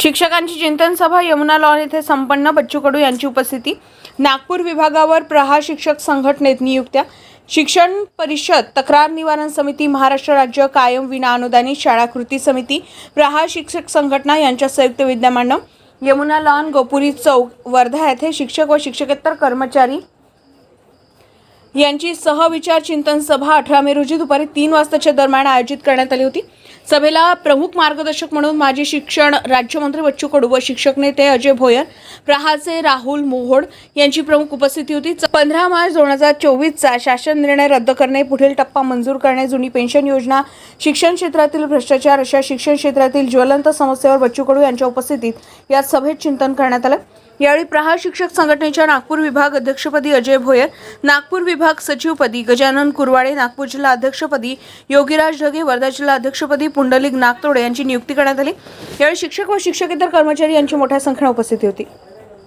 शिक्षकांची चिंतन सभा यमुना लॉन येथे संपन्न. बच्चू कडू यांची उपस्थिती. नागपूर विभागावर प्रहार शिक्षक संघटनेत नियुक्त्या शिक्षण परिषद तक्रार निवारण समिती महाराष्ट्र राज्य कायम विना अनुदानित शाळा कृती समिती प्रहार शिक्षक संघटना यांच्या संयुक्त विद्यमानं. यमुना लॉन गोपुरी चौक वर्धा येथे शिक्षक व शिक्षकेतर कर्मचारी यांची सहविचार चिंतन सभा अठरा मे रोजी दुपारी तीन वाजताच्या दरम्यान आयोजित करण्यात आली होती. सभेला प्रमुख मार्गदर्शक म्हणून माजी शिक्षण राज्यमंत्री बच्चू कडू व शिक्षक नेते अजय भोयर प्रहाचे राहुल मोहोड यांची प्रमुख उपस्थिती होती. पंधरा मार्च दोन हजार चोवीसचा शासन निर्णय रद्द करणे पुढील टप्पा मंजूर करणे जुनी पेन्शन योजना शिक्षण क्षेत्रातील भ्रष्टाचार अशा शिक्षण क्षेत्रातील ज्वलंत समस्येवर बच्चू कडू यांच्या उपस्थितीत या सभेत चिंतन करण्यात आलं. यावेळी प्रहार शिक्षक संघटनेच्या नागपूर विभाग अध्यक्षपदी अजय भोयर नागपूर विभाग सचिवपदी गजानन कुरवाडे नागपूर जिल्हा अध्यक्षपदी योगीराज ढगे वर्धा जिल्हा अध्यक्षपदी पुंडलिक नागतोडे यांची नियुक्ती करण्यात आली. यावेळी शिक्षक व शिक्षकेतर कर्मचारी यांची मोठ्या संख्येने उपस्थिती होती.